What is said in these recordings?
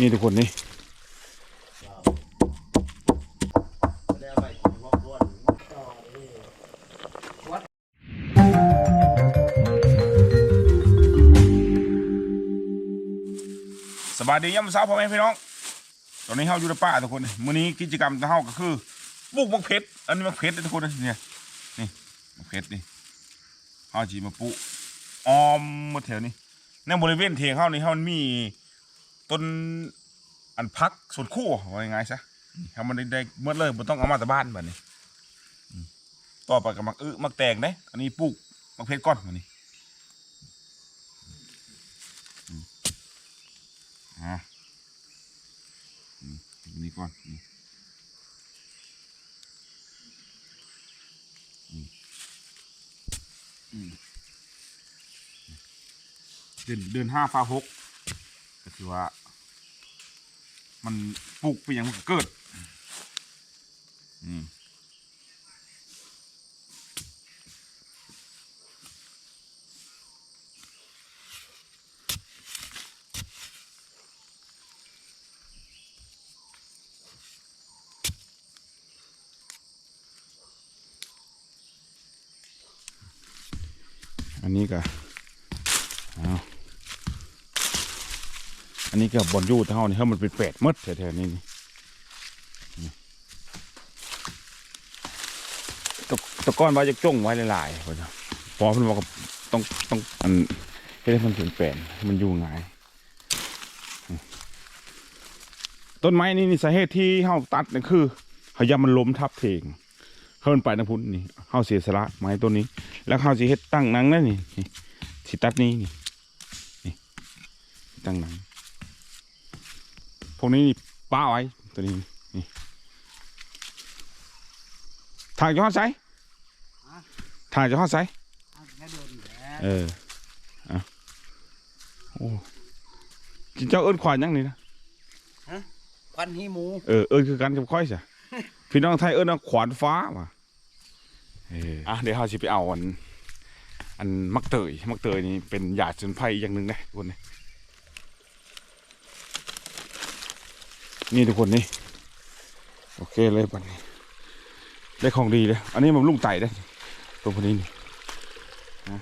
นี่ทุกคนนี่ได้เอาไปกินพวกด้วนต่อนี่สบายดียามเช้าพ่อแม่พี่น้อง ตอนนี้เฮาอยู่ในป่าทุกคนมื้อนี้กิจกรรมของเฮาก็คือปลูกมะเพชรอันนี้มะเพชรทุกคนเนี่ยนี่มะเพชรนี่เฮาสิมาปลูกออมมดแถวนี้ในบริเวณเถียงเฮานี่เฮามันมี ต้นอันพักสวนครัวว่ายังไงซะเฮามันได้เมื่อเลยบ่ต้องเอามาแต่บ้านแบัดนี้ต่อไปก็มักอึมักแตงเด้อันนี้ปลูกมะเพชรก่อนแบัดนี้อะอันนี้ก่อนนี่อืมอืมเดือนเดือนห้าฟ้าหก คือว่า มันปลูกไปอย่างมันเกิด อืมอันนี้ก็เอาอั นี้ก็บอลยูเท่านี่เฮ้มันเป็นแปดมดแถวๆนี้ตะตะก้อนไว้จะจ้งไว้หลายๆพอจะพอเพิ่นบอกว่าต้องต้องอันให้ได้มันเป็นแปดมันอยู่ง่ายอืมต้นไม้นี่นี่สาเหตุที่เฮาตัดนี่คือเขายามันล้มทับเทงเฮินไปนะพุ่นนี่เฮาเสียสละไม้ต้นนี้ แล้วเขาสิเฮ็ดตั้งหนังนั่นนี่สิตัดนี้นี่นี่ตั้งหนัง พวกนี้นี่ป้าไว้ตัวนี้นี่ถ่ายจะฮอดไสถ่ายจะฮอดไสแค่เดินแหละเออเอาโอ้กินเจ้าเอิ้นควายยังนี่นะควันหีหมูเออเอิ้นคือกันกับค่อยจ้ะพี่น้องไทยเอิ้นว่าขวานฟ้าว่ะเอออะเดี๋ยวเราสิไปเอาอันอันมักเตยมักเตยนี่เป็นยาสมุนไพรอีกอย่างหนึ่งนะทุกคนนี่ นี่ทุกคนนี่โอเคเลยปันนี้ ได้ของดีเลยอันนี้มันลุงไต่ได้ตัวคนนี้นี่นะ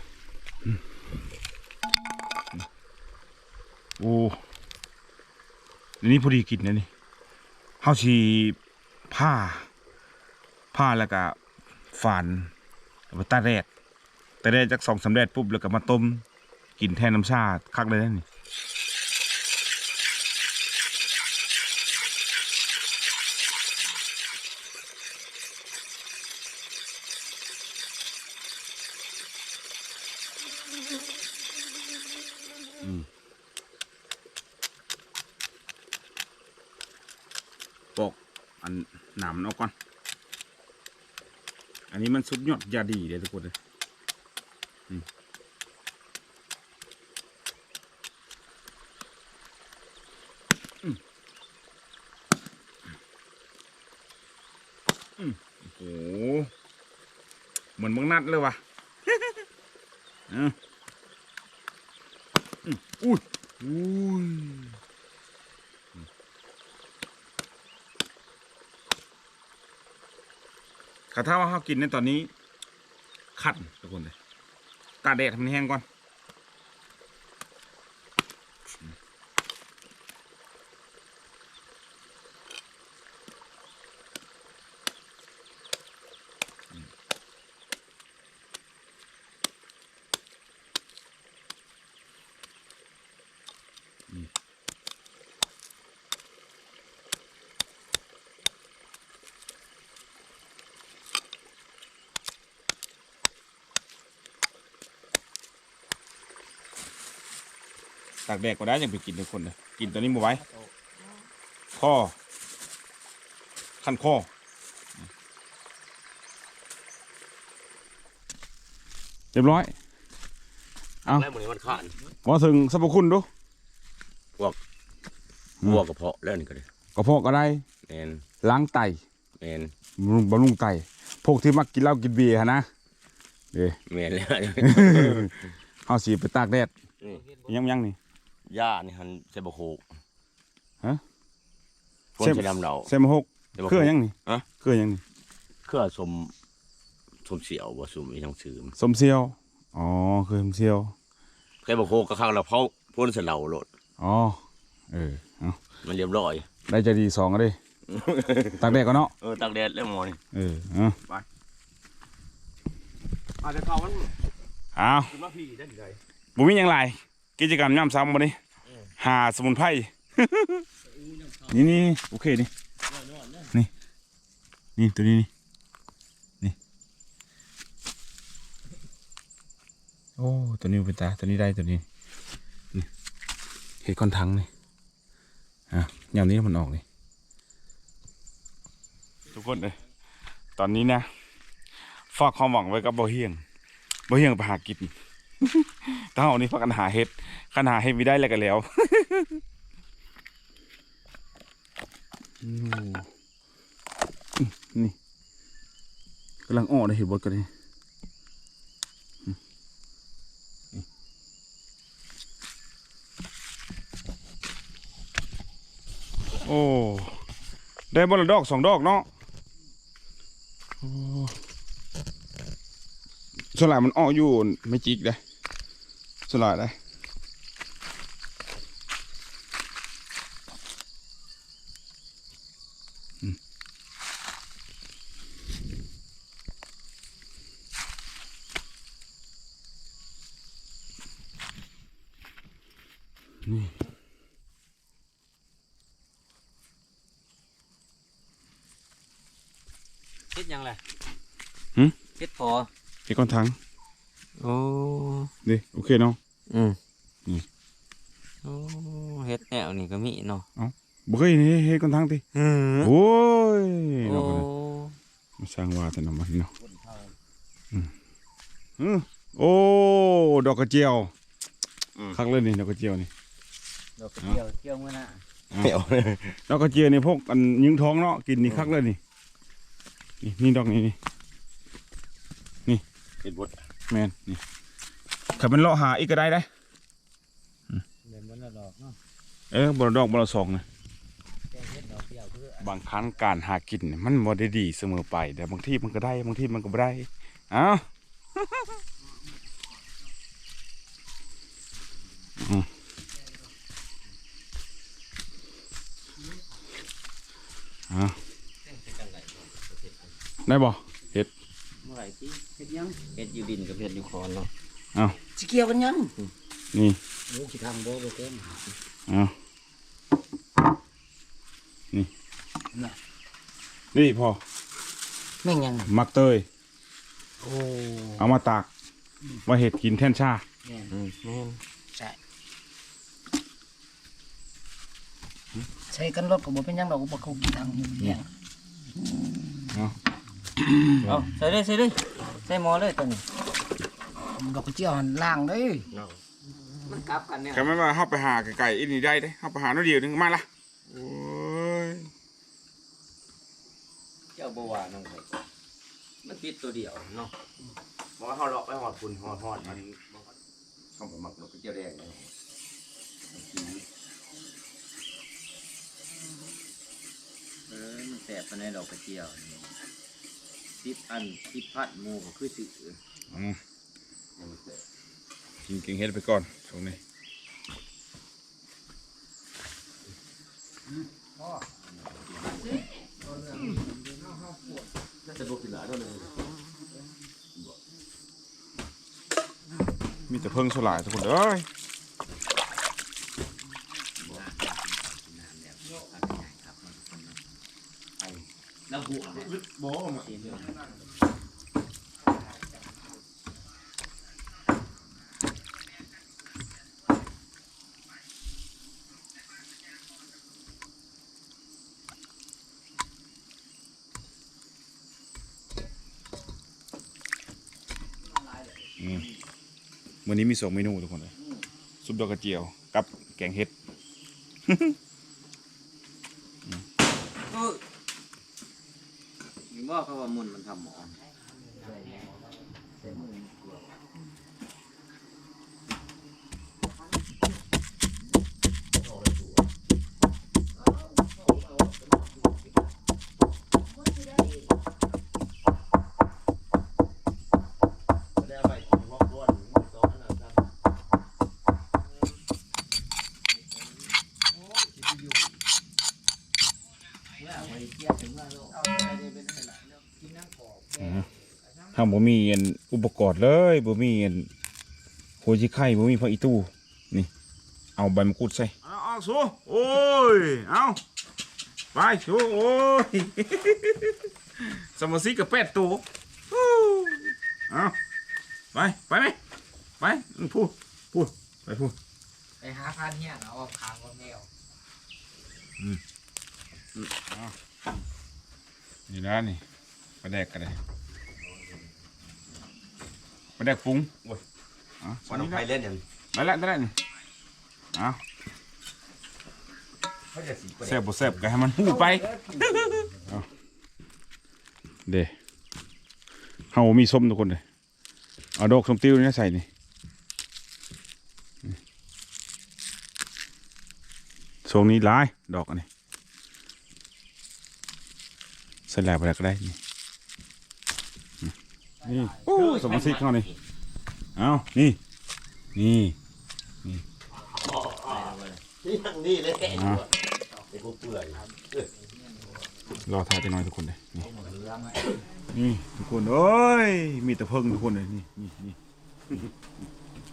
โอ้นนี้พอดีกินนะนี่เฮาสีผ้า ผ้าแล้วก็ฝานเอาตาแดดแต่ได้จากสองสำเร็จปุ๊บแล้วก็มาต้มกินแทนน้ำชาคักเลยนะนี่อืมปอกอันหนา มมันออกก่อน อันนี้มันสุดยอดยาดีเลยทุกคนเลยโอ้โห เหมือนมืองนัดเลยว่ะอออืมอุ้ยอุ้ยข้า ถ้าว่าเขากินในตอนนี้ ขัดทุกคนเลยตาแดดให้แห้งก่อน ตากแดดก็ได้ยังไปกินทุกคนเลยกินตัวนี้มาไว้ข้อขั้นข้อเรียบร้อยเอ้าแล้วหมูนี่มันขาดมาถึงสรรพคุณดูวัวกระเพาะแล้วนี่ก็เลยกระเพาะก็ได้แมนล้างไตแมนบำรุงบำรุงไตพวกที่มักกินเหล้ากินเบียร์หั้นนะเด้แมนแล้วเอาสีไปตากแดดนี่ยังยังนี่ หญ้านี่หันใส่บะโขกฮะฝนเส้นจะนำเราเซมหกแต่ว่าเครื่องยังนี่ฮะ เครื่องยังนี่เครื่องสมสมเสียวบ่สมอีทั้งชื่อมสมเซียวอ๋อเครื่องสมเซียวเคยบอกโคกระข้างเราเผาพ่นใส่เราโลดอ๋อเออเอามันเรียบร้อย ได้ใจดีสองก็ได้ ตักแดดก็เนาะเออตักแดดแล้วหมอนี่เออเอาอาจจะเขามันเอา คือมาพี่ได้ไงบุมีหยังไรกิจกรรมย่ำซ้ำวันนี้ หาสมุนไพร นี่นี่โอเคนี่นี่นี่ตัวนี้นี่นี่โอ้ตัวนี้เป็นตาตัวนี้ได้ตัวนี้นี่เห็ดก้อนทังนี่อะอย่ามนี้มันออกนี่ทุกคนเลยตอนนี้นะฝากความหวังไว้กับบ่เฮียงบ่เฮียงไปหากิน ถ้าเอานี่พักกันหาเห็ดขันหาเห็ดไม่ได้แล้วกันแล้วนี่กำลังอ้อได้เห็นบดกันนี่โอ้ ได้บอลดอกสองดอกเนาะโอ้ สวนหลายมันอ้ออยู่ไม่จิกได้สวนหลายได้เฮ็ดหยังล่ะหึเฮ็ดพอเห็ดก้อนทังโอ้ดิโอเคเนาะอืมนี่โอ้เฮ็ดแนวนี่ก็มีเนาะบ่เคยเห็นเฮ็ดก้อ นทังติอืมโอ้ยโอ้เนาะมาสร้างว่าแต่น้ำมันเนาะอืมอืมโอ้ดอกกระเจียวคักเลยนี่ดอกกระเจียวนี่ดอกกระเจียวเที่ยวมื้อหน้าไม่เอาเลยดอกกระเจียวนี่พวกอันยิงท้องเนาะกินนี่คักเลยนี่ นี่นี่ดอกนี้นี่ เห็ดบดแมนนี่ขับเป็นเลาะหาอีกก็ได้ได้เล่นบ่ละดอกเนาะเออบลดอกบลสองนะแกงเฮ็ดดอกเดียวคือบางครั้งการหากินเนี่ยมันบ่ได้ดีเสมอไป แต่บางที่มันก็ได้บางที่มันก็บ่ได้เอ้าอืมเอ้าได้บ่เมื่อไหร่ที่ เฮ็ดหยังเฮ็ดอยู่ดินกับเฮ็ดอยู่คอนเนาะเอ้าสิเกี่ยวกันหยังนี่โอ้สิทางบ่บ่เต็มเอ้านี่นี่พอแม่งหยังมักเตยโอ้เอามาตากมาเห็ดกินแท่นชาแม่นอืมแม่นใช่ใช้กันรถก็บ่เป็นหยังดอกบ่เขากินทางนี้เนี่ยเนาะเอาใส่เลยใส่เลย ใส่หม้อเลยตัวนี้ดอกกระเจียวหันล่างเด้ยมันกลับกันเนี่ยแค่ไม่มาเข้าไปหาไก่ๆอีนี่ได้เด้เข้าไปหาหน้อยเดียวนึงมาละโอ้ยเจ้าบวาน้องไข่มันติดตัวเดียวเนาะหมอเขาเลาะไปหอดคุณหอดหอดมันเขาไปหมักดอกกระเจียวแดงเลยเออมันแสบปานในดอกกระเจียวนี่ ติดอันติดพัดหมูก็คือสิเออืมกินเก่งเฮ็ดไปก่อนช่วงนี้จะดูกินหลายด้วยเลยมีแต่เพิ่งสลายทุกคนเอ้ย แล้วหัวหมอมาวันนี้มีสองเมนูทุกคนเลยซุปดอกกระเจียว กับแกงเฮ็ด เออมีบ่เขา ว่ามุนมันทำหมอ เกียร์ถึงมาโลกเอาไปได้เป็นขนาดแล้วกินน้ำกอกแกง ถ้า บ่มีอันอุปกรณ์เลยบ่มีอันโคจิไข่บ่มีพออีตู้นี่เอาใบมะกรูดใส่เอาเอาสูโอ้ยเอาไปสูโอ้ยสมาชิกกับแปดตัวฮู้เอาไปไปไหมไปอืมพูดพูดไปพูดไปหาพันเฮียนเอาออกขางว่าแมวนี่นะนี่ปลาแดกกันเลย ปลาแดกปรุงโอ้ยเอามันต้องไปเล่นอย่างได้แล้วได้แล้วนี่เอาเขาจะสีแซ่บบ่แซ่บก็ให้มันหูไปเอาเด้เฮามีส้มทุกคนเลยเอาดอกส้มติ้วนี่ใส่นี่นี่ทรงนี้หลายดอกอันนี้ใส่แหลกไปแล้วก็ได้นี่ นี่โอ้สมาชิกเขานี่เอานี่ นี่ นี่ทางนี้เลยอ่าไอ้พวกเปื่อยรอทายไปหน่อยทุกคนเลยนี่นี่ทุกคนเอ้ย มีแต่เพิ่งทุกคนเลยนี่นี่นี่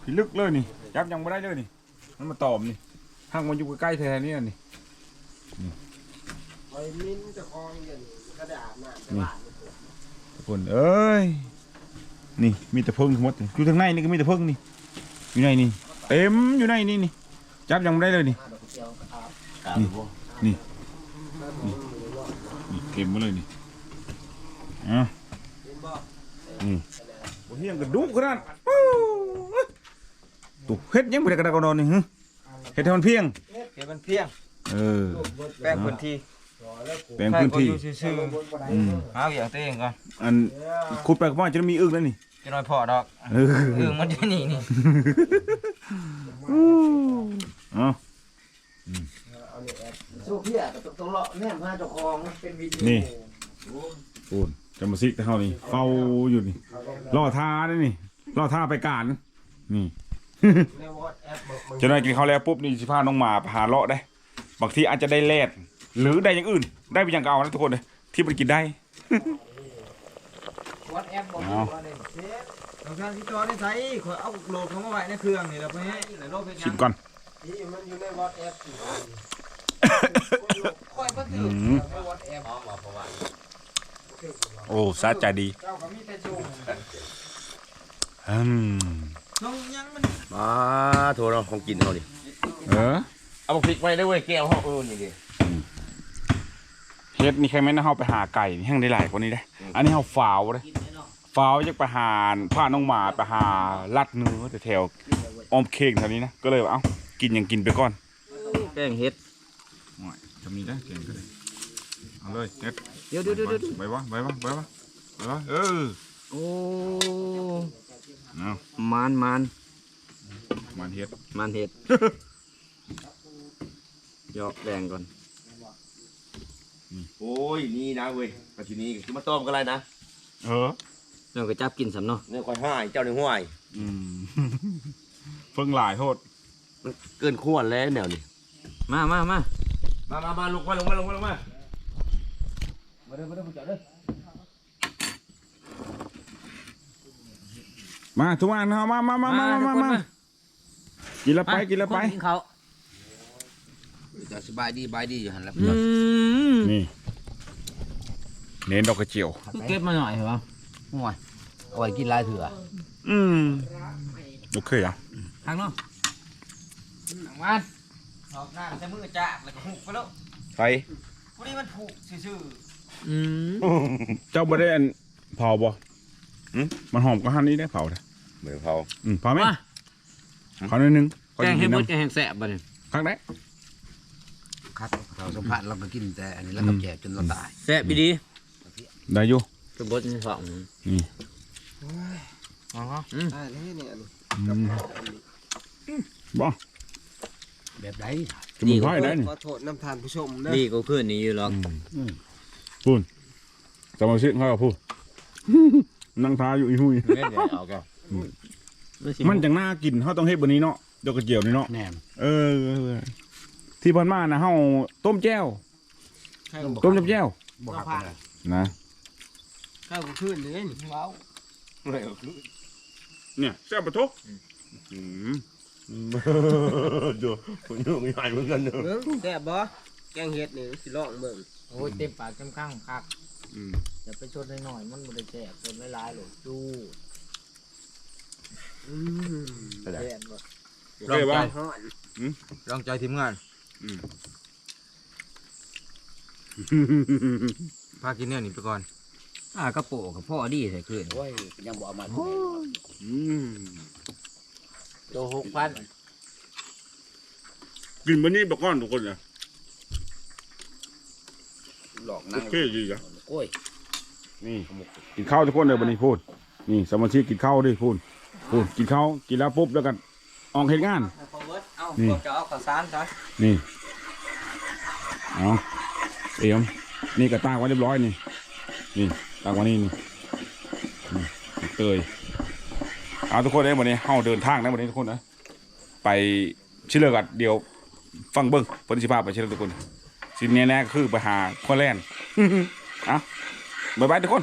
พี่ลึกเลยนี่จับยังไม่ได้เลยนี่ มันมาตอมนี่ห้างมันอยู่ใกล้ๆแท้ๆนี่นี่ไอ้มิ้นจะคลองอย่างกระดาษน้ำนี่ทุกคนเอ้ย นี่มีแต่เพิ่งทั้งหมดนี่อยู่ทางในนี่ก็มีแต่เพิ่งนี่อยู่ในนี่เต็มอยู่ในนี่นี่จับยังไม่ได้เลยนี่กาบบ่นี่เก็บมาเลยนี่อะนี่โอ้เฮียงกระดูกขนาดอู้ยตุเฮ็ดยังบ่ได้กระดากกระดอนนี่ฮึเฮ็ดให้มันเพียงเดี๋ยวมันเพียงเออแป้งพื้นที่แปลงพื้นที่ซื่ออืมๆเอาอย่างตัวเองก่อนอันขุดไปก็ว่าจะมีอึกแล้วนี่ จะน้อยพอดอกเอออึ่งมันจะนี่นี่เอ้าสู้เพี้ยต้องต้องเลาะแนมหาเจ้าของเป็นวิดีนี่ปูนจะมาซิกแต่เฮานี่เฝ้าอยู่นี่รอท่าเด้นี่รอท่าไปการนี่ในวอทแอปบอกเจะนายกินข้าวแล้วปุ๊บนี่สิพาน้องหมาไปหาเลาะได้ บางทีอาจจะได้แลดหรือได้อย่างอื่น ได้ไปอย่างเก่านะทุกคนเลยที่มันกินได้วอทแอปบอกเอาว่าเนี่ ยเซฟทางการที่จอได้ใช้ขอเอาโหลดเข้ามาไว้ในเครื่องนี่แล้วไปให้ในโลกเป็นยัชิงมก่อนนี่มันอยู่ในวอทแอปอยู่ค่อยก็ถือในวอทแอปพร้อมมาเพราะว่าโอ้สะใจดีเจ้าก็มีแต่จุ่มอืมน้องยังมันมาโทรเราของกินเขาดิเออเอามาพริกไว้ได้เว้ยแก้วห้องเออนี่ดิเฮ็ดนี่ใครแม่นเฮาไปหาไก่นี่แห้งได้หลายกว่านี้ได้ อันนี้เฮาฝาวเลย ฝาวจากไปหาพาน้องหมาไปหาลัดเนื้อแถวๆอ้อมเข่งแถวนี้นะ ก็เลยว่าเอ้ากินอย่างกินไปก่อนแป้งเฮ็ดจะมีได้เก่งก็ได้เอาเลยเฮ็ดเดี๋ยวเดี๋ยวเดี๋ยวเดี๋ยวไปวะไปวะไปวะไปวะเออโอ้เอามานมานมันเฮ็ดมันเฮ็ดยอกแบ่งก่อนโอ้ยนี่นะเว้ยปัจจุบันนี้คือมาต้มกันอะไรนะเออ เราก็จับกินสำเนาะเนี่ยคอยห้ายเจ้าในห้วยอืม เพิ่งหลายโทษมันเกินควรแล้วแนวนี้มามามามามามาลงมาลงมาลงมาลงมามาเด้อมาเด้อมาจอดเด้อมาทุกวันเอามามามามามามากินแล้วไปกินแล้วไปกินเขาจะสบายดีบายดีอยู่หันแล้วอืมนี่เน้นดอกกระเจียวเก็บมาหน่อยเหรอ ห่วยเอาไว้กินหลายเถื่ออืมโอเคอะทางเนาะมันออกหน้าจะมือจ้าแล้วก็หุบไปแล้วไฟวันนี้มันผูกซื่อๆอืมเจ้าบ่ได้อันเผาบ่หึมันหอมกว่าหันนี้ได้เผาเด้อเหมือนเขาอืมเผาไหมมาเผาหน่อยหนึงแกงให้หมดขอแกงให้แสบบ่เนี่ยข้างได้ครับเราสัมผัสเราก็กินแต่อันนี้แล้วก็แจกจนเราตายแสบดีได้อยู่ คือบดนี่สองนี่อ๋ออืมอันนี้เนี่ยอืมบ่แบบไหนสมุนไพรได้นี่ขอโทษน้ำทานผู้ชมนะดีกว่าเพื่อนนี่อยู่หรอกพูนสมาชิกเขาก็พูดนั่งทาอยู่อีหุยเล่นเนี่ยเอาก็มันจังน่ากินเขาต้องเฮ็ดบนนี้เนาะดอกกระเจียวนี่เนาะแหนมเออ ที่เพันมานะเฮาต้มแจ่วต้มจับแจ่วบ่หักกันเลยนะ ข้าวกูขึ้นเลยนี่ว้าวเนี่ยแซ่บปะทุกอืมดูผมอยู่ไม่ใหญ่เหมือนกันเนอะเบิ่งแซ่บบ่แกงเห็ดนี่สิลองเบิ่งโอ้ยเต็มปากเต็มข้างคักอืมอย่าไปชนหน่อยๆมันบ่ได้แซ่บชนหลายๆหรอกดูอืมแซ่บบ่โอเคบ้างฮ้อนลองใจทีมงานอืมพากินเนี่ยนี่ไปก่อน อ่ากระโปกับพ่อดีใส่คืนโอ้ยยังบ่เอามาอืมโลหกพันกินวันนี้บอกก่อนทุกคนนะหลอกโอนั่งเคดีจ้ะโอ้ยนี่กินข้าวทุกคนเลยวันนี้พูด นี่สมาชิกกินข้าวดิพูดพูดกินข้าวกินแล้วปุ๊บแล้วกันออกเหตุงาน พอเบิดเอ้านี่ พวกจะเอาข้าวสารซะนี่เอาเตรียมนี่ก็ตั้งไว้เรียบร้อยนี่ นี่ ตั้งวันนี้นี่เตยเอาทุกคนได้วันนี้เฮาเดินทางนะวันนี้ทุกคนนะไปชิเลอร์กัดเดี๋ยว ฟังเบิ้งเพิ่นสิพาไปชิเลอร์ทุกคน สิแน่ๆก็คือไปหาข้อแลนอะบ๊ายบายทุกคน